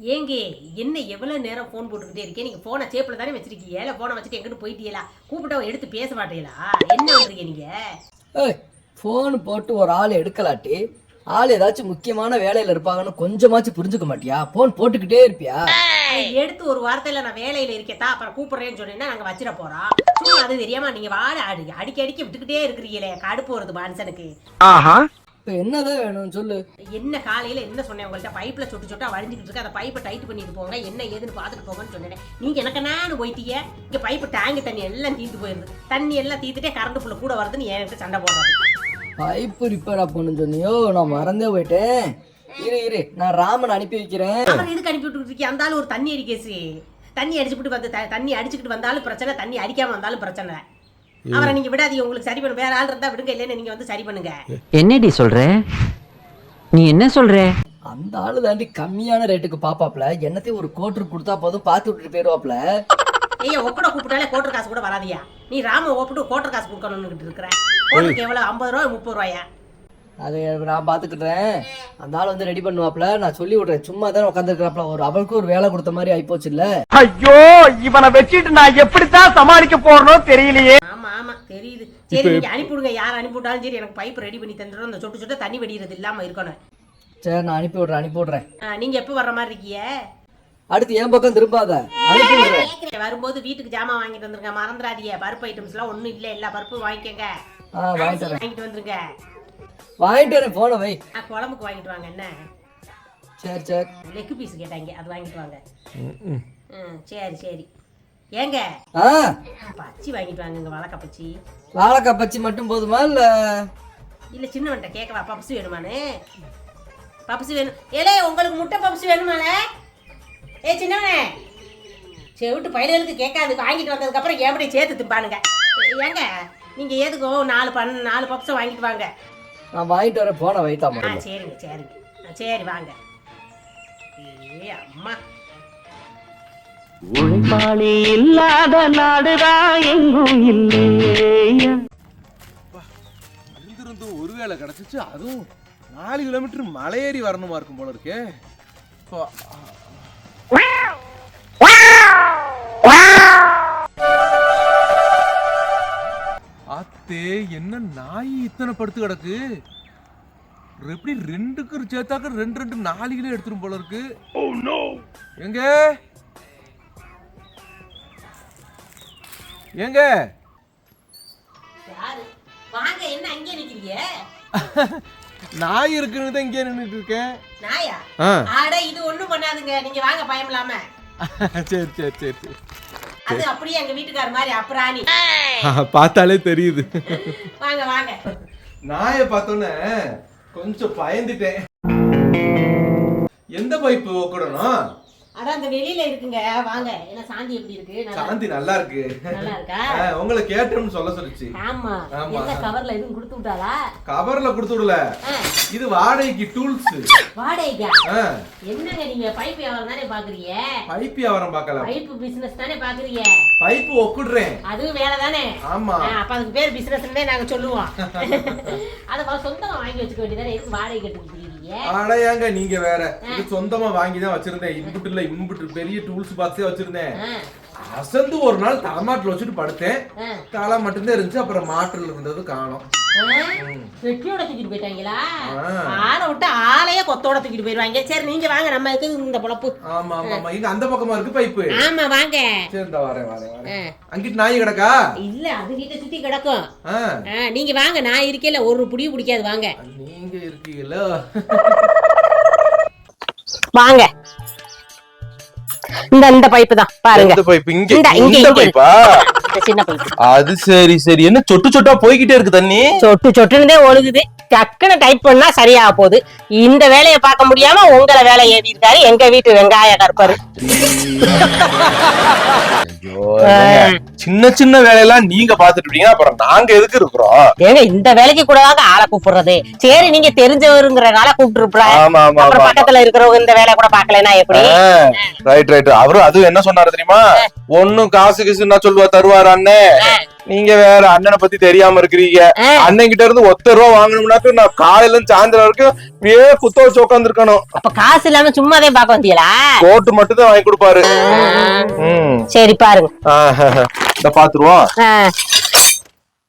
ஏங்க என்ன எவ்வளவு நேரம் ஃபோன் போட்டுக்கிட்டே இருக்கேன் நீங்க போனை சேப்பில் தானே வச்சிருக்கீங்க? இல்லை போனை வச்சுட்டு எங்கிட்டு போயிட்டீங்களா? கூப்பிட்டா எடுத்து பேச மாட்டீங்களா? என்ன பண்றீங்க நீங்க? ஏய் ஃபோன் போட்டு ஒரு ஆள் எடுக்கலாட்டி ஆள் ஏதாச்சும் முக்கியமான வேலையில இருப்பாங்கன்னு கொஞ்சமாச்சும் புரிஞ்சுக்க மாட்டியா? ஃபோன் போட்டுக்கிட்டே இருப்பியா? எடுத்து ஒரு வாரத்துல நான் வேலையில இருக்கேத்தா அப்புறம் கூப்பிடுறேன்னு சொன்னீங்கன்னா நாங்க வச்சிட போறோம். சும்மா அது தெரியாம நீங்க வாட அடி அடிக்க அடிக்க விட்டுக்கிட்டே இருக்கிறீங்களே கடுப்பு வருது மனுஷனுக்கு. இப்போ என்னதான் வேணும் சொல்லு. என்ன காலையில என்ன சொன்னேன் உங்கள்ட்ட? பைப்ல சொட்டு சொட்டா வழிஞ்சிக்கிட்டு இருக்கு. அந்த பைப்பை டைட் பண்ணிட்டு போங்க. என்ன ஏதுன்னு பார்த்துட்டு போங்கன்னு சொன்னேன். நீங்க எனக்கு நானு போயிட்டீங்க. இங்க பைப்பு டேங்க் தண்ணி எல்லாம் தீர்த்து போயிருது. தண்ணி எல்லாம் தீர்த்துட்டே கரண்ட் புள்ள கூட வருதுன்னு என்கிட்ட சண்டை போடுறது பைப்பு ரிப்பேர் ஆகணும்னு சொன்னியோ? நான் மறந்தே போயிட்டேன். இரு இரு. நான் ராமன் அனுப்பி வைக்கிறேன். அப்புறம் எதுக்கு அனுப்பி விட்டுட்டு இருக்கீங்க? அந்த ஆளு ஒரு தண்ணி அடிக்கேசி. தண்ணி அடிச்சுட்டு வந்து தண்ணி அடிச்சுக்கிட்டு வந்தாலும் பிரச்சனை. தண்ணி அடிக்காம வந்தாலும் பிரச்சனை. அவரை நீங்க விடாதீங்க உங்களுக்கு சரி பண்ணு வேற ஆள் இருந்தா விடுங்க இல்லைன்னு நீங்க வந்து சரி பண்ணுங்க. என்னடி சொல்ற? நீ என்ன சொல்ற? அந்த ஆளு தாண்டி கம்மியான ரேட்டுக்கு பாப்பாப்ல. என்னத்தையும் ஒரு கோட்டு கொடுத்தா போதும் பார்த்து விட்டுட்டு போயிடுவாப்ல. ஐயா ஒப்பட கூப்பிட்டாலே கோட்டர் காசு கூட வராதியா? நீ ராம ஒப்பிட்டு கோட்டர் காசு கொடுக்கணும்னு இருக்கிற. கோட்டருக்கு எவ்வளவு? ஐம்பது ரூபா முப்பது ரூபாயா? அதை நான் பார்த்துக்கிட்டேன் அந்த ஆள் வந்து ரெடி பண்ணுவாப்ல. நான் சொல்லி விட்றேன். சும்மா தான் உட்காந்துருக்கிறாப்ல ஒரு அவளுக்கு ஒரு வேலை கொடுத்த மாதிரி ஆயிப்போச்சு இல்ல ஐயோ இவனை வச்சுட்டு நான் எப்படித்தான் சமாளிக்க போறனோ தெரியலையே. தெரியுது. சரி நீங்க அனுப்பிவிடுங்க. யார் அனுப்பிவிட்டாலும் சரி எனக்கு பைப் ரெடி பண்ணி தந்துடும் அந்த சொட்டு சொட்டு தண்ணி வெடிக்கிறது இல்லாம இருக்கணும். சரி நான் அனுப்பி விட்றேன் அனுப்பி விட்றேன். நீங்க எப்போ வர்ற மாதிரி இருக்கீங்க அடுத்து என் பக்கம் திரும்பாத. அனுப்பி விட்றேன். கேக்குறேன். வரும்போது வீட்டுக்கு ஜாமான் வாங்கிட்டு வந்துருங்க. மறந்துடாதீங்க. பருப்பு ஐட்டம்ஸ் எல்லாம் ஒண்ணும் இல்ல. எல்லா பருப்பும் வாங்கிக்கோங்க. ஆ வாங்கிட்டு வந்துருங்க. வாங்கிட்டு வரேன் போன வை. ஆ, குழம்புக்கு வாங்கிட்டு வாங்க. என்ன? சரி சரி. லெக் பீஸ் கேட்டாங்க அது வாங்கிட்டு வாங்க. ம் சரி சரி. ஏங்க? ஆ. பச்சி வாங்கிட்டு வாங்க இங்க வழக்க பச்சி. வாழைக்காய் பச்சி மட்டும் போதுமா இல்ல? இல்ல சின்னவன்ட்ட கேட்கவா பப்ஸ் வேணுமானே பப்ஸ் வேணும். ஏலே உங்களுக்கு முட்டை பப்ஸ் வேணுமானே ஏ சின்னவனே. செவிட்டு பயலுகளுக்கு கேட்காது வாங்கிட்டு வந்ததுக்கு அப்புறம் எப்படி சேர்த்து திம்பானுங்க. ஏங்க நீங்க எதுக்கோ நாலு பண் நாலு பப்ஸை வாங்கிட்டு வாங்க. நான் வாங்கிட்டு வரேன் போன வைத்தா ஆ முதல்ல சரிங்க. சரிங்க சரி வாங்க. ஏ அம்மா. உழைப்பாளி இல்லாத நாடுதான் எங்கும் இல்லையா. இருந்திருந்து ஒரு வேளை கிடச்சிச்சு அதுவும் நாலு கிலோமீட்டர் மலையேறி வரணுமா இருக்கும் போல இருக்கே. அத்தே என்ன நாய் இத்தனை படுத்து கிடக்கு? எப்படி ரெண்டுக்கு சேர்த்தாக்க ரெண்டு ரெண்டு நாலு கிலோ எடுத்துரும் போல இருக்கு. எங்க? எங்க? யாரு? வாங்க என்ன அங்கே நிக்கிறீங்க? நாய் இருக்குன்னு தான் இங்கே நின்றுட்டு இருக்கேன். நாயா? ஆட இது ஒண்ணும் பண்ணாதுங்க. நீங்க வாங்க பயம் இல்லாம சரி சரி சரி சரி. அது அப்படியே எங்க வீட்டுக்கார மாதிரி அப்புறாணி. பார்த்தாலே தெரியுது. வாங்க வாங்க. நாயை பார்த்தோன்னே கொஞ்சம் பயந்துட்டேன். எந்த பைப்பு ஓக்கடணும் அதான் அந்த வெளியில இருக்குங்க. வாங்க. என்ன சாந்தி எப்படி இருக்கு? சாந்தி நல்லா இருக்கு. நல்லா இருக்கா? உங்களை கேட்டோம்னு சொல்ல சொல்லுச்சு. ஆமா. ஆமா. கவர்ல எதுவும் கொடுத்து விட்டாளா? கவர்ல கொடுத்து விடல. இது வாடகைக்கு டூல்ஸ் வாடகைக்கா? என்னங்க நீங்க பைப் வியாபாரம் தானே பாக்குறீங்க? பைப் வியாபாரம் பார்க்கல பைப் பிசினஸ் தானே பாக்குறீங்க? பைப்பு ஒக்குடுறேன் அதுவும் வேலை தானே? ஆமா. அப்ப அதுக்கு பேர் பிசினஸ்னே நாங்க சொல்லுவோம். அதை சொந்தமா வாங்கி வச்சுக்க வேண்டியதானே வாடகை கட்டுக்கு ஏங்க நீங்க வேற. இது சொந்தமா வாங்கி தான் வச்சிருந்தேன். இன்புட்டு இல்ல இன்புட்டு பெரிய டூல்ஸ் பாக்ஸே வச்சிருந்தேன். அசந்து ஒரு நாள் தலைமாட்டில் வச்சுட்டு படுத்தேன். தலை மட்டும்தான் இருந்துச்சு அப்புறம் மாட்டில் இருந்தது காணோம். ஆ. வெட்டியோட தூக்கிட்டு போயிட்டாங்களா? ஆ. ஆளை விட்டு ஆளையே கொத்தோட தூக்கிட்டு போயிருவாங்க சரி நீங்க வாங்க நம்ம இருக்குது இந்த பொழப்பு. ஆமா ஆமா ஆமா. இங்க அந்த பக்கமா இருக்கு பைப்பு. ஆமா வாங்க. சரி இந்த வரேன். அங்கிட்டு நாய் கிடக்கா? இல்ல அது வீட்டை சுத்தி கிடக்கும். நீங்க வாங்க நான் இருக்கேல ஒரு புடியும் பிடிக்காது வாங்க. நீங்க இருக்கீங்கள? வாங்க. இந்த இந்த பைப்பு தான். பாருங்க. இந்த பைப் இங்க இந்த. பைப்பா சின்ன பைப்பு அது சரி சரி. என்ன சொட்டு சொட்டா போய்கிட்டே இருக்கு தண்ணி? சொட்டு சொட்டுனதே ஒழுகுது. டக்குன்னு டைப் பண்ணா சரியாக போகுது. இந்த வேலையை பார்க்க முடியாம உங்களை வேலை ஏறி இருக்காரு எங்க வீட்டு வெங்காய கற்பாரு. சின்ன சின்ன வேலையெல்லாம் நீங்க பாத்துட்டு இருக்கீங்க. அப்புறம் நாங்க எதுக்கு இருக்கிறோம்? ஏங்க இந்த வேலைக்கு கூட தாங்க ஆளை கூப்பிடுறது. சரி நீங்க தெரிஞ்சவருங்கிறனால கூப்பிட்டு ஆமா ஆமா அப்புறம் பக்கத்துல இருக்கிறவங்க இந்த வேலை கூட பாக்கலனா எப்படி? ரைட் ரைட் அவரு அதுவும் என்ன சொன்னாரு தெரியுமா? ஒண்ணும் காசு கிசுன்னா சொல்லுவா தருவாரான்னு நீங்க வேற அண்ணனை பத்தி தெரியாம இருக்கிறீங்க. அண்ணன் கிட்ட இருந்து ஒத்த ரூபா வாங்கணும்னாக்க நான் காலையில இருந்து சாயந்தரம் வரைக்கும் வே குத்த வச்சு உட்காந்துருக்கணும் அப்ப காசு இல்லாம சும்மாதே பாக்க வந்தீங்களா கோட்டு மட்டும் தான் வாங்கி கொடுப்பாரு. சரி பாருங்க. இத பாத்துருவோம்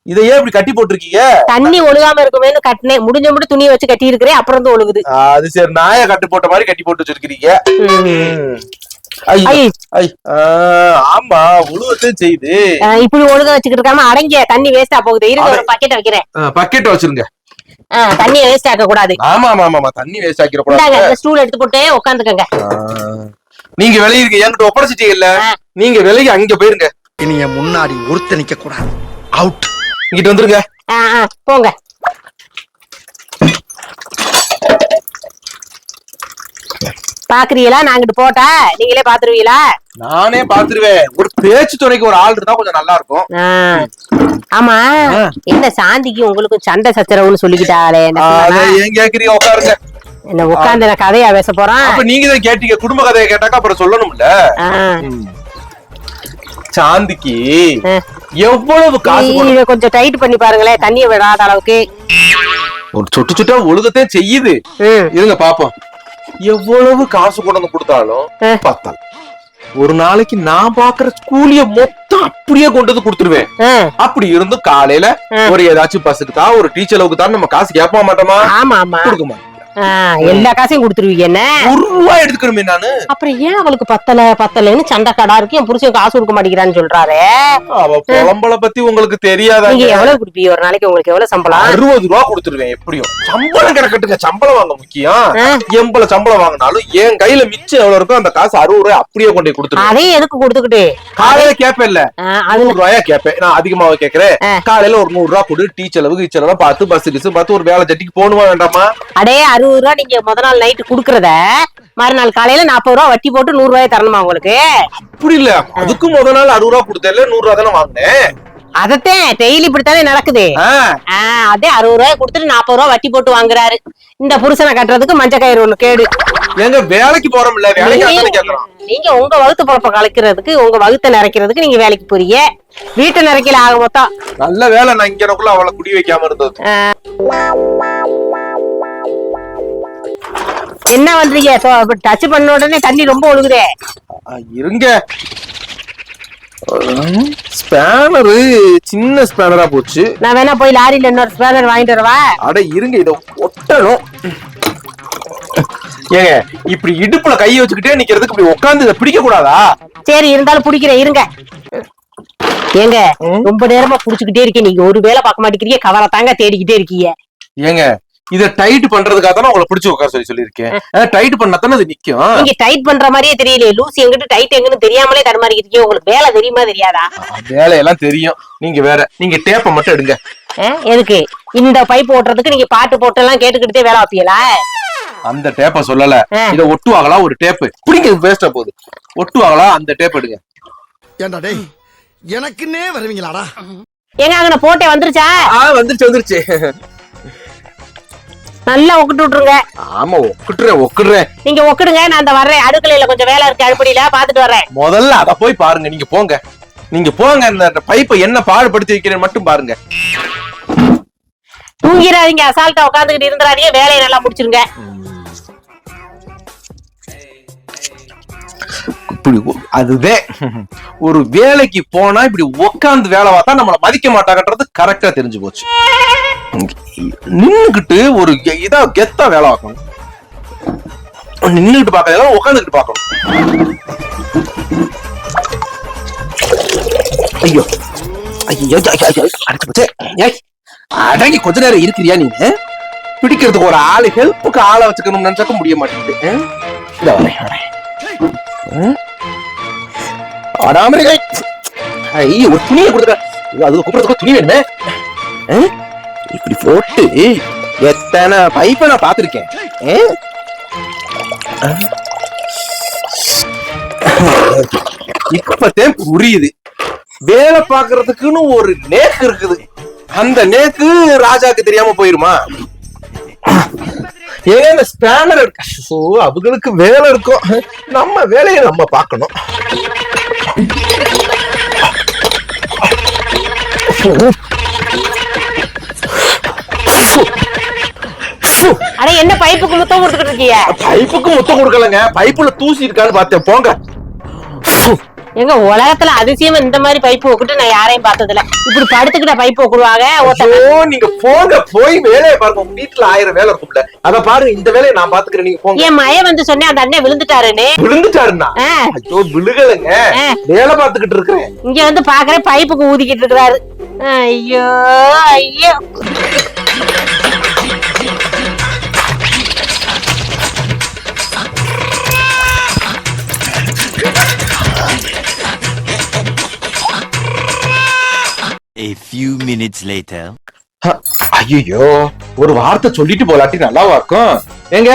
இத ஏன் இப்படி கட்டி போட்டிருக்கீங்க? தண்ணி ஒழுகாம இருக்குமேனு கட்டினேன். முடிஞ்ச மட்டும் துணியை வச்சு கட்டி இருக்கிறேன் அப்புறம் வந்து ஒழுகுது. அது சரி நாய கட்டு போட்ட மாதிரி கட்டி போட்டு வச்சிருக்கீங்க ஆமா உழுவத்தையும் செய்யுது இப்படி ஒழுக வச்சுக்கிட்டு இருக்காம அடங்கிய தண்ணி வேஸ்டா போகுது. இருங்க ஒரு பக்கெட் வைக்கிறேன். பக்கெட் வச்சிருங்க. ஆ, தண்ணியை வேஸ்ட் ஆக்க கூடாது ஆமா ஆமா ஆமா, ஆமா தண்ணி வேஸ்ட் ஆக்கிட கூடாது ஸ்டூல் எடுத்து போட்டு உட்காந்துக்கங்க ஆ. நீங்க விலகிருக்க என்கிட்ட ஒப்படைச்சிட்டீங்கல்ல. நீங்க விலகி அங்க போயிருங்க. இனிய முன்னாடி ஒருத்த நிக்க கூடாது. அவுட் இங்கிட்டு வந்துருங்க. போங்க. பாக்குறீங்களா? நாங்கிட்டு போட்டா நீங்களே பாத்துருவீங்களா? நானே பாத்துருவேன். ஒரு பேச்சு துணைக்கு ஒரு ஆள் இருந்தா கொஞ்சம் நல்லா இருக்கும். ஆமா. என்ன சாந்திக்கு உங்களுக்கும் சண்டை சச்சரவுன்னு சொல்லிக்கிட்டாளே ஏன் கேக்குறீங்க? உட்காருங்க. என்ன உட்காந்து நான் கதையா பேச போறான். அப்ப நீங்க தான் கேட்டீங்க. குடும்ப கதையை கேட்டாக்கா அப்புறம் சொல்லணும்ல. சாந்திக்கு. எவ்வளவு காசு கொஞ்சம் டைட் பண்ணி பாருங்களேன். தண்ணியை விடாத அளவுக்கு. ஒரு சொட்டு சொட்டா ஒழுகத்தையும் செய்யுது. இருங்க பாப்போம். எவ்வளவு காசு கொண்டு வந்து கொடுத்தாலும் ஆ. பத்தாது ஒரு நாளைக்கு நான் பாக்குற கூலிய மொத்தம் அப்படியே கொண்டு வந்து கொடுத்துருவேன். அப்படி இருந்தும் காலையில. ஒரு ஏதாச்சும் பஸ்ஸுக்கு தான் ஒரு டீச்சருக்கு தான் நம்ம காசு கேட்ப மாட்டோமா ஆமா ஆமா கொடுக்க மாட்டோம் எல்லா காசையும் கொடுத்துருவீங்க என்ன? ஒரு ரூபாய் எடுத்துக்கணுமே நானு. அப்புறம் ஏன் அவளுக்கு பத்தல பத்தலைன்னு சண்டை கடா இருக்கு? என் புருஷன் காசு கொடுக்க மாட்டேங்கிறான்னு சொல்றாரு. அவ புலம்பல பத்தி உங்களுக்கு நீங்க தெரியாதாங்க எவ்வளவு கொடுப்பீங்க? ஒரு நாளைக்கு உங்களுக்கு எவ்வளவு சம்பளம்? அறுபது ரூபா கொடுத்துருவேன் எப்படியும். சம்பளம் கிடக்கட்டுங்க சம்பளம் வாங்க முக்கியம். ஆ. எம்பளம் சம்பளம் வாங்கினாலும் என் கையில மிச்சம் எவ்வளவு இருக்கோ அந்த காசு அறுபது ரூபாய் அப்படியே கொண்டு கொடுத்துருவேன். அதையும் எதுக்கு கொடுத்துக்கிட்டு? காலையில கேப்பேன் இல்ல அது நூறு ரூபாயா கேப்பேன் நான் அதிகமாவே கேக்குறேன். காலையில ஒரு நூறு ரூபா கொடு டீ செலவு கீ செலவு பார்த்து பஸ் கிஸ் பார்த்து ஒரு வேலை சட்டிக்கு போகணுமா வேண்டாமா? அடே அறுபது ரூபா நீங்க முத நாள் நைட்டு குடுக்கறத மறுநாள் காலையில நாற்பது ரூபா வட்டி போட்டு நூறு ரூபாய் தரணுமா உங்களுக்கு? அப்படி இல்ல. அதுக்கும் முத நாள் அறுபது ரூபா கொடுத்தேன். நூறு ரூபா தானே வாங்கினேன். அதத்தான் டெய்லி இப்படித்தானே நடக்குது. அதே அறுபது ரூபாய் கொடுத்துட்டு நாற்பது ரூபா வட்டி போட்டு வாங்குறாரு. இந்த புருஷனை கட்டுறதுக்கு மஞ்ச கயிறு ஒண்ணு கேடு. எங்க வேலைக்கு போறோம் இல்ல வேலைக்கு தானே கேக்குறோம் நீங்க உங்க வகுத்து பொழப்ப கலைக்கிறதுக்கு உங்க வகுத்தை நிறைக்கிறதுக்கு நீங்க வேலைக்கு போறீங்க. வீட்டை நிறைக்கல ஆக மொத்தம். நல்ல வேலை. நான் இங்கனக்குள்ள அவளை குடி வைக்காம இருந்தது. என்ன பண்றீங்க டச் பண்ண உடனே தண்ணி ரொம்ப ஒழுகுதே. இருங்க. ஸ்பேனரு சின்ன ஸ்பேனரா போச்சு. நான் வேணா போய் லாரியில இன்னொரு ஸ்பேனர் வாங்கிட்டு வரவா? அட இருங்க இத ஒட்டணும். ஏங்க இப்படி இடுப்புல கைய வச்சுக்கிட்டே நிக்கிறதுக்கு இப்படி உட்கார்ந்து இதை பிடிக்க கூடாதா சரி இருந்தாலும் பிடிக்கிறேன் இருங்க. ஏங்க ரொம்ப நேரமா புடிச்சுக்கிட்டே இருக்கீங்க. நீங்க ஒரு வேலை பார்க்க மாட்டேங்கிறீங்க கவலை தாங்க தேடிக்கிட்டே இருக்கீங்க. ஏங்க இத டைட் பண்றதுக்காக தானே உங்களை பிடிச்சு உட்கார சொல்லி சொல்லியிருக்கேன். டைட் பண்ணா தானே அது நிக்கும். நீங்க டைட் பண்ற மாதிரியே தெரியலையே. லூஸ் எங்கிட்ட டைட் எங்கன்னு தெரியாமலே தடுமாறிக்கிட்டு இருக்கீங்க. உங்களுக்கு வேலை தெரியுமா தெரியாதா? வேலையெல்லாம் தெரியும். நீங்க வேற நீங்க டேப்பை மட்டும் எடுங்க. எதுக்கு? இந்த பைப் ஓட்டுறதுக்கு நீங்க பாட்டு போட்டெல்லாம் கேட்டுக்கிட்டே வேலை வைப்பீங்களா அந்த டேப்பை சொல்லல. இத ஒட்டுவாங்களா? ஒரு டேப்பு பிடிங்க வேஸ்டா போகுது. ஒட்டுவாங்களா? அந்த டேப் எடுங்க. ஏண்டா டேய் எனக்குன்னே வருவீங்களாடா? ஏங்க அங்க போட்டே வந்துருச்சா? ஆ வந்துருச்சு வந்துருச்சு. நல்லா ஒக்கிட்டு விட்டுருங்க. ஆமா ஒக்குட்டுறேன் ஒக்குடுறேன். நீங்க ஒக்கிடுங்க நான் அந்த வர்றேன். அடுக்கலையில கொஞ்சம் வேலை இருக்கு அடுப்படியில பாத்துட்டு வர்றேன். முதல்ல அத போய் பாருங்க நீங்க போங்க. நீங்க போங்க இந்த பைப்பை என்ன பாடுபடுத்தி வைக்கிறேன்னு மட்டும் பாருங்க. தூங்கிடாதீங்க அசால்ட்டா உட்காந்துக்கிட்டு இருந்துடாதீங்க வேலையை நல்லா முடிச்சிருங்க. இப்படி அதுதான் ஒரு வேலைக்கு போனா இப்படி உட்கார்ந்து வேலை பார்த்தா நம்மள மதிக்க மாட்டாங்கன்றது கரெக்டா தெரிஞ்சு போச்சு. நின்னுகிட்டு ஒரு இதா கெத்தா வேலை பார்க்கணும். நின்னுகிட்டு பார்க்கறதெல்லாம் உட்காந்துக்கிட்டு பார்க்கணும். ஐயோ. ஐயோ ஐயோ, ஐயோ, அடச்சு ஏய், அடங்கி கொஞ்ச நேரம் இருக்கிறியா நீங்க பிடிக்கிறதுக்கு ஒரு ஆளு ஹெல்ப்புக்கு ஆளை வச்சுக்கணும் நினைச்சாக்க முடிய மாட்டேங்குது ஆ? வரேன் வரேன். அடாமரை ஐயோ ஒரு துணியை கொடுத்துருக்க அது கூப்பிடுறதுக்கு துணி வேணுமே. இப்படி போட்டு எத்தனை பைப்பை நான் பார்த்துருக்கேன். இப்பதான் புரியுது வேலை பார்க்கறதுக்குன்னு ஒரு நேக்கு இருக்குது. அந்த நேக்கு ராஜாக்கு தெரியாம போயிருமா? ஏன் ஸ்பேனர் ஸோ அவங்களுக்கு வேலை இருக்கும். நம்ம வேலையை நம்ம பார்க்கணும். அட என்ன பைப்புக்கு முத்தம் கொடுத்துக்கிட்டு இருக்கீங்க? பைப்புக்கு முத்தம் கொடுக்கலங்க. பைப்புல தூசி இருக்கான்னு பார்த்தேன். போங்க. எங்க உலகத்துல அதிசயம் இந்த மாதிரி பைப்பு வைக்கிட்டு நான் யாரையும் பார்த்தது இல்ல இப்படி படுத்துக்கிட்ட வைக்கிடுவாங்க ஒருத்தங்க ஐயோ நீங்க போங்க. போய் வேலையை பாருங்க. உங்க வீட்டுல ஆயிரம் வேலை இருக்கும்ல. அத பாருங்க. இந்த வேலையை நான் பாத்துக்கிறேன் நீங்க போங்க. என் மய வந்து சொன்னேன் அந்த அண்ணன் விழுந்துட்டாருன்னு. விழுந்துட்டாருன்னா. ஐயோ விழுகலைங்க. வேலை பார்த்துக்கிட்டு இருக்கிறேன். இங்க வந்து பாக்குறேன் பைப்புக்கு ஊதிக்கிட்டு இருக்கிறாரு. ஐயோ ஐயோ. A few minutes later. ஐயோ ஒரு வார்த்தை சொல்லிட்டு போலாட்டி நல்லாவா இருக்கும். ஏங்க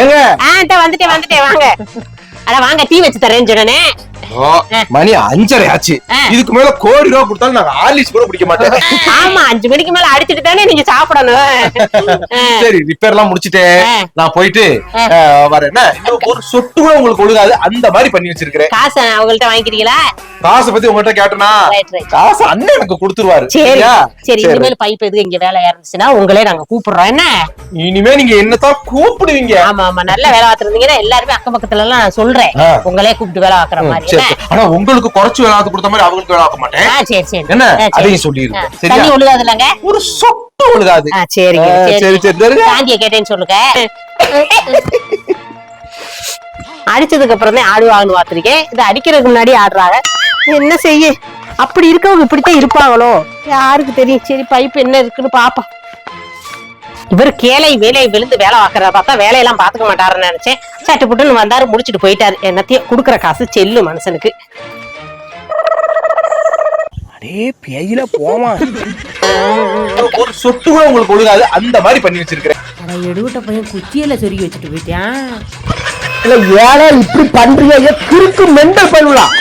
ஏங்க ஆ வந்துட்டேன் வந்துட்டேன் வாங்க. அட வாங்க டீ வச்சு தரேன்னு சொன்னனே. மணி அஞ்சரை ஆச்சு. இதுக்கு மேல கோடி ரூபா கொடுத்தாலும் நாங்க ஆர்லிஸ் கூட குடிக்க மாட்டேன் ஆமா அஞ்சு மணிக்கு மேல அடிச்சிட்டு தானே நீங்க சாப்பிடணும். சரி ரிப்பேர் எல்லாம் முடிச்சிட்டேன் ஆ. நான் போயிட்டு இன்னும் ஒரு சொட்டு கூட உங்களுக்கு ஒழுகாது. அந்த மாதிரி பண்ணி வச்சிருக்கிறேன். காசு அவங்கள்ட்ட வாங்கிக்கிறீங்களா? காசை பத்தி உங்ககிட்ட கேட்டனா? காசு அண்ணன் எனக்கு கொடுத்துருவாரு. சரி. சரியா? சரி. இனிமேல் பைப் எதுக்கு இங்க வேலை இருந்துச்சுன்னா உங்களே நாங்க கூப்பிடுறோம். என்ன? இனிமே நீங்க என்னத்தான் கூப்பிடுவீங்க? ஆமா ஆமா. நல்ல வேலை பார்த்துருந்தீங்கன்னா எல்லாருமே அக்கம் பக்கத்துல எல்லாம் நான் சொல்றேன். உங்களே கூப்பிட்டு வேலை பார்க்கற ம், மாதிரி. என்ன? ஆனா உங்களுக்கு குறைச்சு ஆத்து கொடுத்த மாதிரி அவங்களுக்கு வேலை ஆக்க மாட்டேன். என்ன. அதையும் ஆ, சொல்லிருங்க சரியா? ஒழுகாது இல்லங்க ஒரு சொட்டு ஒழுகாது சரி. சரி சரி. காந்திய கேட்டேன்னு சொல்லுங்க. அடிச்சதுக்கு அப்புறம் தான் ஆடுவாங்கன்னு பார்த்திருக்கேன். இது அடிக்கிறதுக்கு முன்னாடி ஆடுறாங்க. என்ன செய்ய? அப்படி இருக்கவங்க இப்படித்தான் இருப்பாங்களோ? யாருக்கு தெரியும். சரி பைப் என்ன இருக்குன்னு பாப்போம். இவர் கேளை வேலை விழுந்து வேலை பார்க்கறத பார்த்தா வேலையெல்லாம் பார்த்துக்க மாட்டாருன்னு நினைச்சேன். சட்டு புட்டுன்னு வந்தாரு முடிச்சிட்டு போயிட்டாரு. என்னத்தையும் கொடுக்குற காசு செல்லு மனுஷனுக்கு. ஒரு சொட்டு கூட உங்களுக்கு ஒழுகாது அந்த மாதிரி பண்ணி வச்சிருக்கிறேன். அட எடுவிட்ட பையன் குச்சியில சொருகி வச்சுட்டு போயிட்டான். இல்ல ஏழை இப்படி பண்றீங்க குறுக்கு மெண்டல் பண்ணுலாம்